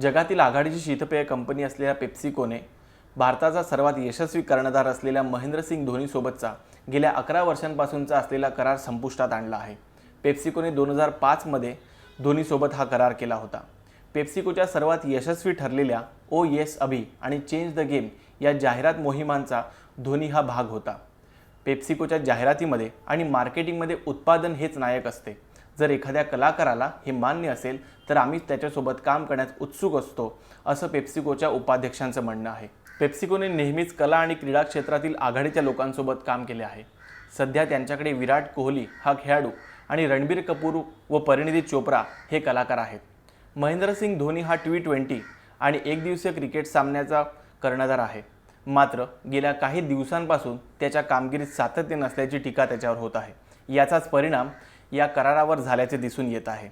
जगातील आघाडीची शीतपेय कंपनी असलेल्या पेप्सिकोने भारताचा सर्वात यशस्वी कर्णधार असलेल्या महेंद्रसिंग धोनीसोबतचा गेल्या अकरा वर्षांपासूनचा असलेला करार संपुष्टात आणला आहे. पेप्सिकोने दोन हजार पाचमध्ये धोनीसोबत हा करार केला होता. पेप्सिकोच्या सर्वात यशस्वी ठरलेल्या ओ येस अभि आणि चेंज द गेम या जाहिरात मोहिमांचा धोनी हा भाग होता. पेप्सिकोच्या जाहिरातीमध्ये आणि मार्केटिंगमध्ये उत्पादन हेच नायक असते. जर एखाद्या कलाकाराला हे मान्य असेल तर आम्ही त्याच्यासोबत काम करण्यास उत्सुक असतो असं पेप्सिकोच्या उपाध्यक्षांचं म्हणणं आहे. पेप्सिकोने नेहमीच कला आणि क्रीडा क्षेत्रातील आघाडीच्या लोकांसोबत काम केले आहे. सध्या त्यांच्याकडे विराट कोहली हा खेळाडू आणि रणबीर कपूर व परिणिती चोप्रा हे कलाकार आहेत. महेंद्रसिंग धोनी हा टी ट्वेंटी आणि एकदिवसीय क्रिकेट सामन्याचा कर्णधार आहे. मात्र गेल्या काही दिवसांपासून त्याच्या कामगिरीत सातत्य नसल्याची टीका त्याच्यावर होत आहे. याचाच परिणाम या करारावर झाल्याचे दिसून येत आहे.